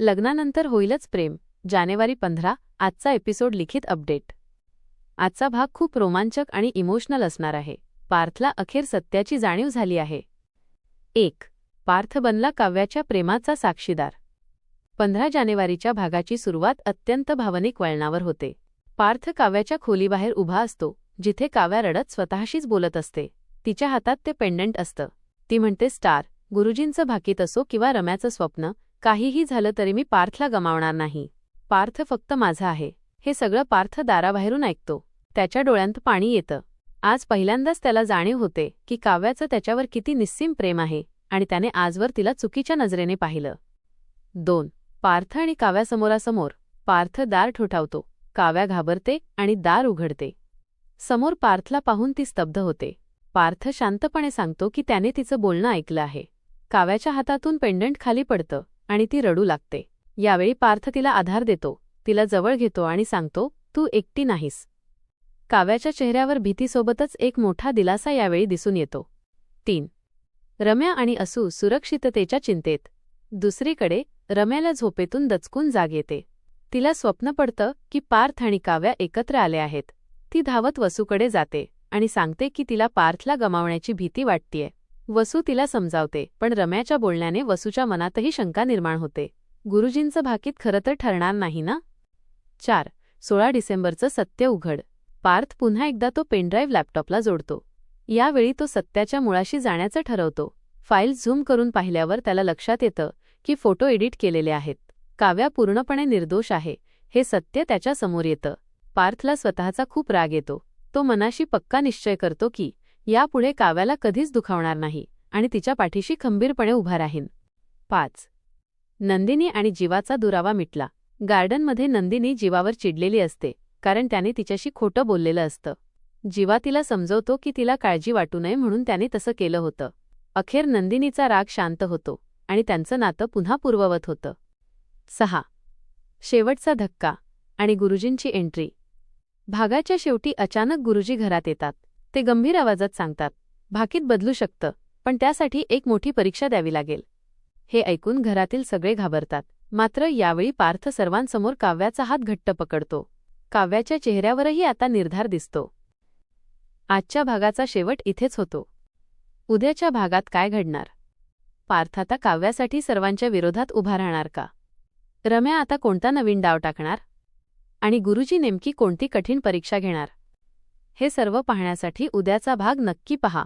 लग्नानंतर होईलच प्रेम. जानेवारी पंधरा आजचा एपिसोड लिखित अपडेट. आजचा भाग खूप रोमांचक आणि इमोशनल असणार आहे. पार्थला अखेर सत्याची जाणीव झाली आहे. एक पार्थ बनला काव्याच्या प्रेमाचा साक्षीदार. पंधरा जानेवारीच्या भागाची सुरुवात अत्यंत भावनिक वळणावर होते. पार्थ काव्याच्या खोलीबाहेर उभा असतो जिथे काव्या रडत स्वतःशीच बोलत असते. तिच्या हातात ते पेंडंट असतं. ती म्हणते स्टार गुरुजींचं भाकीत असो किंवा रम्याचं स्वप्न काहीही झालं तरी मी पार्थला गमावणार नाही. पार्थ फक्त माझा आहे. हे सगळं पार्थ दाराबाहेरून ऐकतो. त्याच्या डोळ्यांत पाणी येतं. आज पहिल्यांदाच त्याला जाणीव होते की काव्याचं त्याच्यावर किती निस्सीम प्रेम आहे आणि त्याने आजवर तिला चुकीच्या नजरेने पाहिलं. दोन. पार्थ आणि काव्यासमोरासमोर पार्थ दार ठोठावतो. काव्या घाबरते आणि दार उघडते. समोर पार्थला पाहून ती स्तब्ध होते. पार्थ शांतपणे सांगतो की त्याने तिचं बोलणं ऐकलं आहे. काव्याच्या हातातून पेंडंट खाली पडतं. आणि ती रडू लागते. यावेळी पार्थ तिला आधार देतो तिला जवळ घेतो आणि सांगतो तू एकटी नाहीस. काव्याच्या चेहऱ्यावर भीतीसोबतच एक मोठा दिलासा यावेळी दिसून येतो. तीन. रम्या आणि असू सुरक्षिततेच्या चिंतेत. दुसरीकडे रम्याला झोपेतून दचकून जाग येते. तिला स्वप्न पडतं की पार्थ आणि काव्या एकत्र आले आहेत. ती धावत वसूकडे जाते आणि सांगते की तिला पार्थला गमावण्याची भीती वाटतीये. वसू तिला समजावते पण रम्याच्या बोलण्याने वसूच्या मनातही शंका निर्माण होते. गुरुजींचं भाकीत खरं तर ठरणार नाही ना? चार. सोळा डिसेंबरचं सत्य उघड. पार्थ पुन्हा एकदा तो पेनड्राईव्ह लॅपटॉपला जोडतो. यावेळी तो सत्याच्या मुळाशी जाण्याचं ठरवतो. फाईल झूम करून पाहिल्यावर त्याला लक्षात येतं की फोटो एडिट केलेले आहेत. काव्या पूर्णपणे निर्दोष आहे. हे सत्य त्याच्यासमोर येतं. पार्थला स्वतःचा खूप राग येतो. तो मनाशी पक्का निश्चय करतो की यापुढे काव्याला कधीच दुखावणार नाही आणि तिच्या पाठीशी खंबीरपणे उभा राहीन. पाच. नंदिनी आणि जीवाचा दुरावा मिटला. गार्डनमध्ये नंदिनी जीवावर चिडलेली असते कारण त्याने तिच्याशी खोटं बोललेलं असतं. जीवा तिला समजवतो की तिला काळजी वाटू नये म्हणून त्याने तसं केलं होतं. अखेर नंदिनीचा राग शांत होतो आणि त्यांचं नातं पुन्हा पूर्ववत होतं. सहा. शेवटचा धक्का आणि गुरुजींची एंट्री. भागाच्या शेवटी अचानक गुरुजी घरात येतात. ते गंभीर आवाजात सांगतात. भाकीत बदलू शकतं पण त्यासाठी एक मोठी परीक्षा द्यावी लागेल. हे ऐकून घरातील सगळे घाबरतात. मात्र यावेळी पार्थ सर्वांसमोर काव्याचा हात घट्ट पकडतो. काव्याच्या चेहऱ्यावरही आता निर्धार दिसतो. आजच्या भागाचा शेवट इथेच होतो. उद्याच्या भागात काय घडणार? पार्थ आता काव्यासाठी सर्वांच्या विरोधात उभा राहणार का? रम्या आता कोणता नवीन डाव टाकणार? आणि गुरुजी नेमकी कोणती कठीण परीक्षा घेणार? हे सर्व पाहण्यासाठी उद्याचा भाग नक्की पहा.